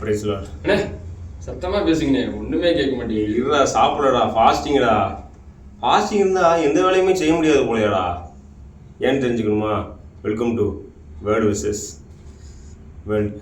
அண்ணே சத்தமா பேசுங்கண்ணே ஒண்ணுமே கேட்க மாட்டேங்குது. இருடா சாப்பிடடா ஃபாஸ்டிங்கடா ஃபாஸ்டிங் இருந்தா எந்த வேலையுமே செய்ய முடியாது போலயாடா. ஏன்னு தெரிஞ்சுக்கணுமா? வெல்கம் டு வேர்டு விசஸ் வேர்ல்ட்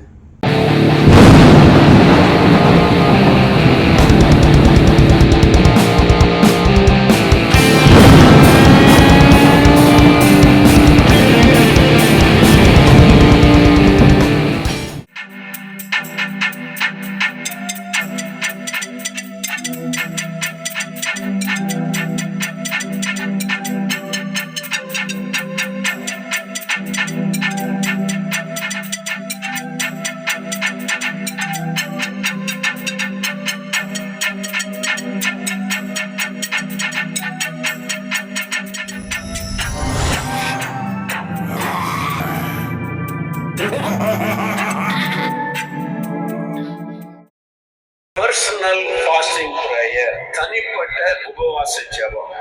பர்சனல் ஃபாஸ்டிங் ப்ரேயர் தனிப்பட்ட உபவாச ஜெபம்.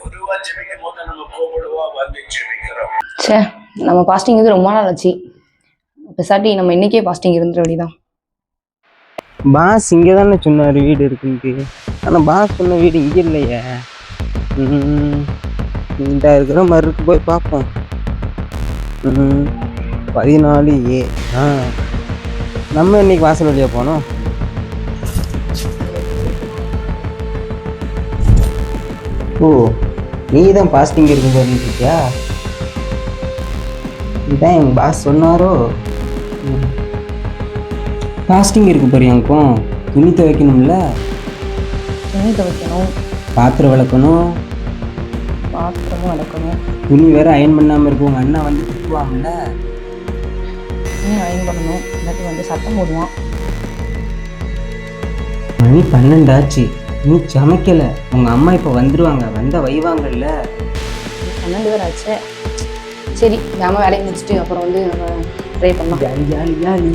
பொதுவா ஜெபிக்கும் போது நம்ம கூப்பிடுவா வந்து ஜெபிக்கிறோம். ச்சே நம்ம ஃபாஸ்டிங் இது ரொம்ப நாள் ஆச்சு. பெசாட்டி நம்ம இன்னைக்கே ஃபாஸ்டிங் இருந்துட வேண்டியதான் பாஸ் இங்கே தானே சொன்னார் வீடு இருக்குன்ட்டு. ஆனால் பாஸ் சொன்ன வீடு இங்கே இல்லையே. ம், இந்த இருக்கிற மாதிரி இருக்கு போய் பார்ப்போம். ம், பதினாலு ஏ. ஆ. நம்ம இன்னைக்கு வாசல் வழியாக போனோம். ஓ நீ தான் பாஸ்டிங் இருக்கும் இருக்கியா இதுதான் எங்கள் பாஸ் சொன்னாரோ? ம். ஃபாஸ்டிங் இருக்கு பாரியாங்க்கும் துணி துவைக்கணும்ல? துணி துவைக்கணும். பாத்திரம் விளக்கணும். பாத்திரமும் வளர்க்கணும் துணி வேற அயன் பண்ணாமல் இருக்கும் உங்கள் அண்ணா வந்து திட்டுவாங்கல்ல? துணி அயன் பண்ணணும். இல்லாட்டி வந்து சத்தம் போடுவான் மணி பன்னெண்டாச்சு. நீ சமைக்கல. உங்கள் அம்மா இப்போ வந்துடுவாங்க வந்த வைவாங்கல்ல. பன்னெண்டு பேர் ஆச்சு. சரி நாம வேலையை முடிச்சுட்டு அப்புறம் வந்து நம்ம ட்ரை பண்ணலாம். Jolly jolly jolly.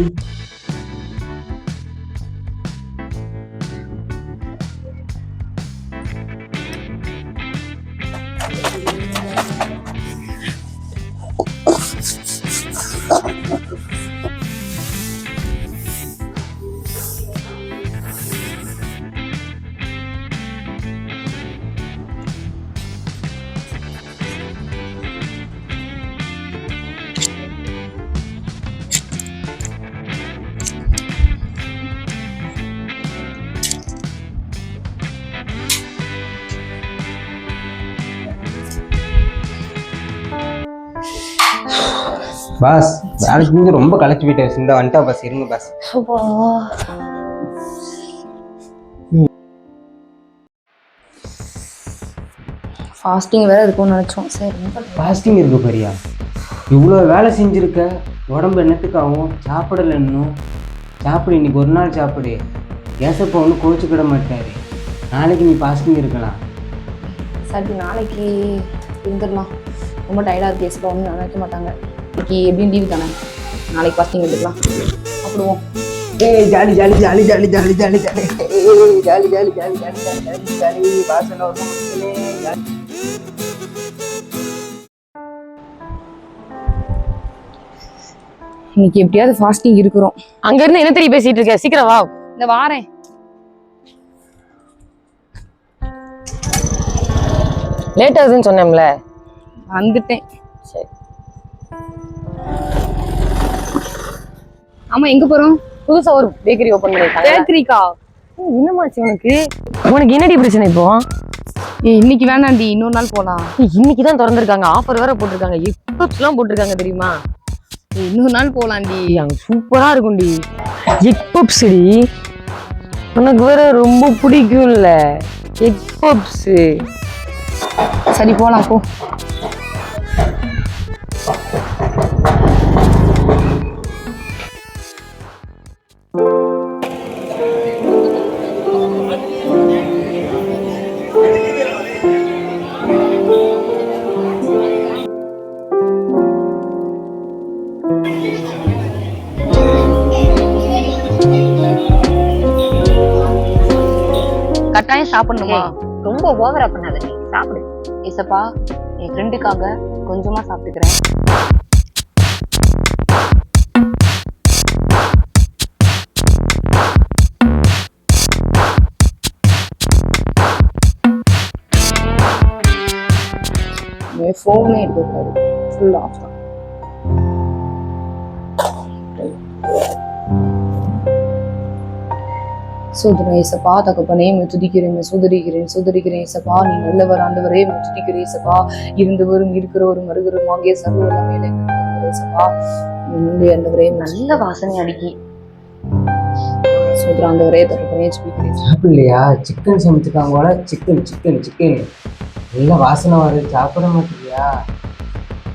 பாஸ் வேலைக்கு செஞ்சு ரொம்ப களைச்சு போயிட்டேன் இந்த வந்துட்டா பாஸ் இருங்க பாஸ். ஃபாஸ்டிங் வேற இருக்கும்னு நினச்சோம். சரி. ஃபாஸ்டிங் இருக்கு பாரியா? இவ்வளோ வேலை செஞ்சுருக்க உடம்பு என்னத்துக்கு ஆகும் சாப்பிடல இன்னும். சாப்பிடு இன்னைக்கு ஒரு நாள் சாப்பிடு. ஏசப்பா ஒன்றும் கோச்சுக்கிட மாட்டாரு. நாளைக்கு நீ ஃபாஸ்டிங் இருக்கலாம். சரி நாளைக்கு இருந்துடலாம். ரொம்ப டயர்டாக இருக்கு எஸ்பா ஒன்றும் நினைக்க மாட்டாங்க. இன்னைக்கு எப்படியும் லீவ் தானே நாளைக்கு ஃபாஸ்டிங் எடுத்துக்கலாம் சாப்பிடுவோம் ஏய் jolly jolly jolly jolly jolly jolly jolly ஏய் jolly jolly jolly jolly jolly jolly jolly ஒரு ஜாலி இன்னைக்கு எப்படியாவது ஃபாஸ்டிங் இருக்கிறோம் அங்க இருந்து என்ன தெரிய பேசிட்டு இருக்க சீக்கிரம் வா இந்த வாரேன் லேட் ஆகுதுன்னு சொன்னேன்ல வந்துட்டேன் சரி ஆமா எங்க போறோம்? புதுசா ஒரு பேக்கரி ஓபன் பண்ணிருக்காங்க. பேக்கரிக்கா என்னமாச்சு உனக்கு? உனக்கு என்னடி பிரச்சனை இப்போ? ஏய் இன்னைக்கு வேணாண்டி இன்னொரு நாள் போலாம். இன்னைக்கு தான் திறந்திருக்காங்க. ஆஃபர் வேற போட்டிருக்காங்க. எக்ஸ்பப்ஸ் எல்லாம் போட்டிருக்காங்க தெரியுமா? இன்னொரு நாள் போலாம்டி ஏய், அங்க சூப்பரா இருக்கும்டி. டி உனக்கு வேற ரொம்ப பிடிக்கும்ல. எக் பப்ஸ் சரி போலாம் போ. பண்ணுமா? ரொம்ப ஓவரா பண்ணாத நீ. சாப்பிடு. ஏசப்பா என் ஃப்ரெண்டுக்காக கொஞ்சமா சாப்பிட்டுக்கிறேன். ஃபோனே எடுத்துக்காரு ஃபுல் ஆஃப் சோதனை இசப்பா தகப்பனே துதிக்கிறேன் சுதரிக்கிறேன் சுதரிக்கிறேன் இசப்பா நீ நல்லவர் ஆண்டவரே துதிக்கிறேன் இசப்பா இருந்தவரும் இருக்கிறவரும் வருகிறவரும் ஆகிய சர்வ வல்லமையில இசப்பா ஆண்டவரே நல்ல வாசனை அடிக்கி. சோதர ஆண்டவரே தகப்பனே சாப்பிடலையா? சிக்கன் சமைச்சிருக்காங்க போல சிக்கன் சிக்கன் சிக்கன். நல்ல வாசனை வருது. சாப்பிட மாட்டியா?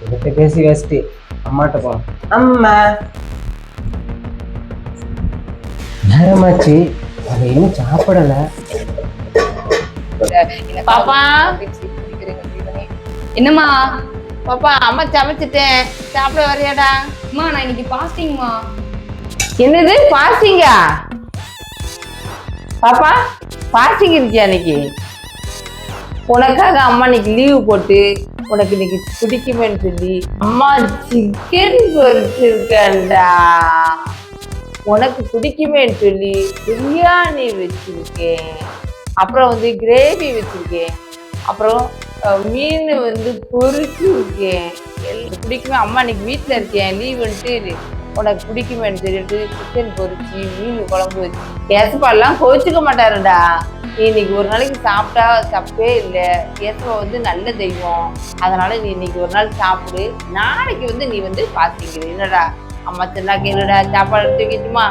என்கிட்ட பேசி வேஸ்ட்டு அம்மாட்ட போ. அம்மா. நேரமாச்சு. அவ இன்னும் சாப்பிடல. பாப்பா. என்னம்மா? பாப்பா அம்மா சமைச்சிட்டேன். சாப்பிட வரையாடா. அம்மா நான் இன்னைக்கு பாஸ்டிங்மா என்னது? பாஸ்டிங்கா பாப்பா பாஸ்டிங் இருக்கியா இன்னைக்கு? உனக்காக அம்மா இன்னைக்கு லீவு போட்டு உனக்கு இன்னைக்கு பிடிக்குமேன்னு சொல்லி அம்மா சிக்கன் பொரிச்சிருக்கேன்டா. உனக்கு பிடிக்குமேன்னு சொல்லி பிரியாணி வச்சுருக்கேன். அப்புறம் வந்து கிரேவி வச்சுருக்கேன். அப்புறம் மீன் வந்து பொரிச்சிருக்கேன் எல்லாம் பிடிக்குமே. அம்மா இன்னைக்கு வீட்டில் இருக்கேன். லீவுன்ட்டு உனக்கு பிடிக்குமேன்னு சொல்லிட்டு சிக்கன் பொரிச்சு மீன் குழம்பு வச்சு. கேசப்பாலாம் கோச்சிக்க மாட்டாருடா. நீ இன்னைக்கு ஒரு நாளைக்கு சாப்பிட்டா தப்பே இல்லை. கேசப்பா வந்து நல்ல தெய்வம். அதனால நீ இன்னைக்கு ஒரு நாள் சாப்பிடு. நாளைக்கு வந்து நீ வந்து பார்த்தீங்க என்னடா? அம்மா சொன்னா கேளுடா சாப்பாடு எடுத்து வைக்கட்டுமா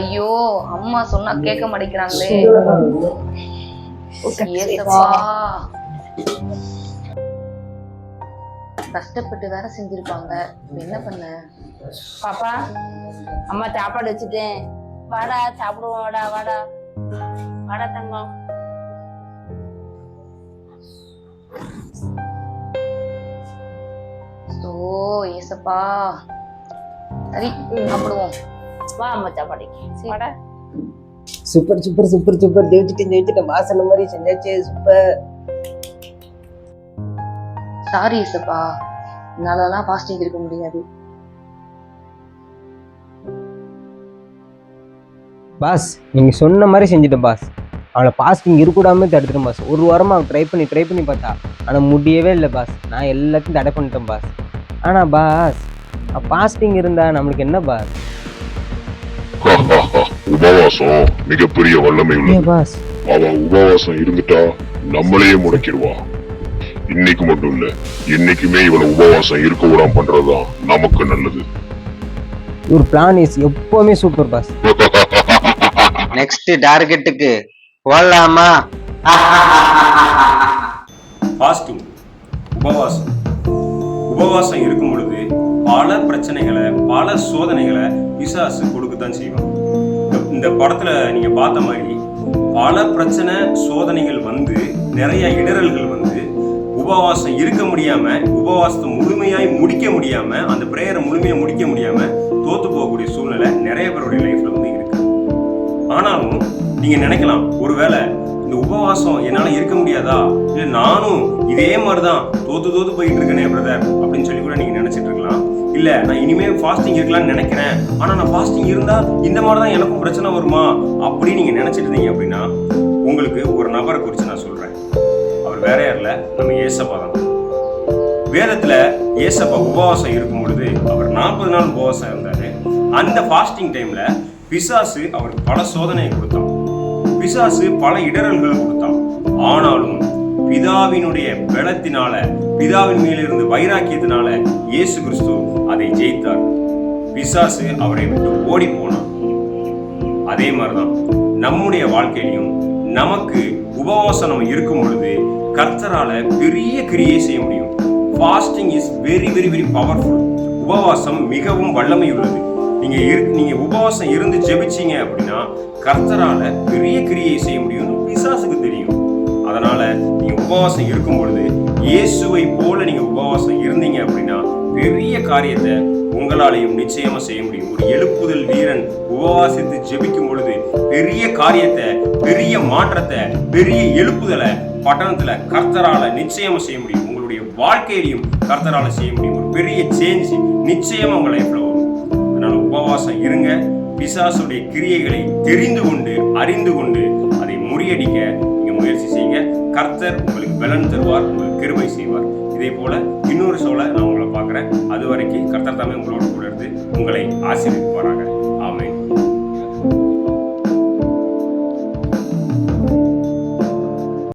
ஐயோ அம்மா சொன்னா கேட்க மாட்டேங்கிறாங்களே. கஷ்டப்பட்டு வேற செஞ்சிருப்பாங்க. என்ன பண்ண? பாப்பா அம்மா சாப்பாடு வச்சுட்டேன். வாடா சாப்பிடுவோம் வாடா வாடா. வாடா தங்கம். ஓ ஏசப்பா. சரி சாப்பிடுவோம். வா அம்மா சாப்பாடுக்கு வாடா. Super super super super. ஜெயிச்சிட்டேன் ஜெயிச்சிட்டேன். வாசனை மாதிரி செஞ்சாச்சு. சூப்பர். சாரி ஏசப்பா. என்னாலலாம் ஃபாஸ்டிங் இருக்க முடியாது. பாஸ் நீங்க சொன்ன மாதிரி செஞ்சுட்டேன் பாஸ். அவளை பாஸ்டிங் இருக்கக்கூடாம தடுத்துட்டேன் பாஸ். ஒரு வாரமா அவன் ட்ரை பண்ணி ட்ரை பண்ணி பார்த்தா ஆனா முடியவே இல்லை பாஸ். நான் எல்லாத்தையும் தடை பண்ணிட்டேன் பாஸ். ஆனா பாஸ் பாஸ்டிங் இருந்தா நம்மளுக்கு என்ன பாஸ்? உபவாசம் மிகப்பெரிய வல்லமை உள்ளது. பாஸ்? அவ உபவாசம் இருந்துட்டா நம்மளையே முடக்கிடுவா. இன்னைக்கு மட்டும் இல்ல என்னைக்குமே இவளை உபவாசம் இருக்க விடாம பண்றதுதான் நமக்கு நல்லது. ஒரு பிளான் இஸ் எப்பவுமே சூப்பர் பாஸ். நெக்ஸ்ட் டார்கெட்டுக்கு போடலாமா ஃபாஸ்டிங் உபவாசம். உபவாசம் இருக்கும் பொழுது பல பிரச்சனைகளை பல சோதனைகளை பிசாசு கொடுக்கத்தான் செய்வான். இந்த- இந்த படத்துல நீங்க பார்த்த மாதிரி பல பிரச்சனை சோதனைகள் வந்து நிறைய இடரல்கள் வந்து உபவாசம் இருக்க முடியாம உபவாசத்தை முழுமையாய் முடிக்க முடியாம அந்த பிரேயரை முழுமையா முடிக்க முடியாம தோத்து போகக்கூடிய சூழ்நிலை நிறைய பேருடைய லைஃப்ல வந்து இருக்கு. ஆனாலும் நீங்க நினைக்கலாம் ஒருவேளை இந்த உபவாசம் என்னால இருக்க முடியாதா? இல்லை நானும் இதே மாதிரிதான் தோத்து தோத்து போயிட்டு இருக்கேனே பிரதர் அப்படின்னு சொல்லி கூட நீங்க நினைச்சிட்டு இருக்கலாம். இல்ல நான் இனிமேல் ஃபாஸ்டிங் இருக்கலாம்னு நினைக்கிறேன். ஆனா நான் ஃபாஸ்டிங் இருந்தா இந்த மாதிரி தான் எனக்கும் பிரச்சனை வருமா? அப்படின்னு நீங்க நினைச்சிட்டு இருந்தீங்க அப்படின்னா உங்களுக்கு ஒரு நபரை குறித்து நான் சொல்றேன். அவர் வேற யாரில்ல? நம்ம ஏசப்பா தான். வேதத்தில் ஏசப்பா உபவாசம் இருக்கும் பொழுது அவர் நாற்பது நாள் உபவாசம் இருந்தாரு. அந்த ஃபாஸ்டிங் டைம்ல பிசாசு அவருக்கு பல சோதனையை கொடுத்தான். பிசாசு பல இடரல்களை கொடுத்தான். ஆனாலும் பிதாவினுடைய பலத்தினால பிதாவின் மேலிருந்து வைராக்கியத்தினால இயேசு கிறிஸ்து அதை ஜெயித்தார். பிசாசு அவரை விட்டு ஓடி போனான். அதே மாதிரிதான் நம்முடைய வாழ்க்கையிலையும் நமக்கு உபவாசம் நம்ம இருக்கும் பொழுது கர்த்தரால பெரிய கிரியை செய்ய முடியும். Fasting is very very very powerful உபவாசம் மிகவும் வல்லமை உள்ளது. நீங்க இரு- நீங்க உபவாசம் இருந்து ஜெபிச்சீங்க அப்படின்னா கர்த்தரால பெரிய கிரியை செய்ய முடியும் பிசாசுக்கு தெரியும். அதனால நீங்க உபவாசம் இருக்கும் பொழுது இயேசுவை போல நீங்க உபவாசம் இருந்தீங்க அப்படின்னா பெரிய காரியத்தை உங்களாலையும் நிச்சயமா செய்ய முடியும். ஒரு எழுப்புதல் வீரன் உபவாசித்து ஜெபிக்கும் பொழுது பெரிய காரியத்தை பெரிய மாற்றத்தை பெரிய எழுப்புதலை பட்டணத்துல கர்த்தரால நிச்சயமா செய்ய முடியும். உங்களுடைய வாழ்க்கையிலையும் கர்த்தரால செய்ய முடியும். ஒரு பெரிய சேஞ்ச் நிச்சயமா உங்க லைஃப்ல விசுவாசம் இருங்க. பிசாசுடைய கிரியைகளை தெரிந்து கொண்டு அறிந்து கொண்டு அதை முறியடிக்க நீங்க முயற்சி செய்யுங்க. கர்த்தர் உங்களுக்கு பலன் தருவார் உங்களுக்கு கிருபை செய்வார். இதே போல இன்னொரு சோலை நான் உங்களை பார்க்குறேன். அது வரைக்கும் கர்த்தர் தாமே உங்களோட கூட இருந்து உங்களை ஆசீர்வதிப்பாராங்க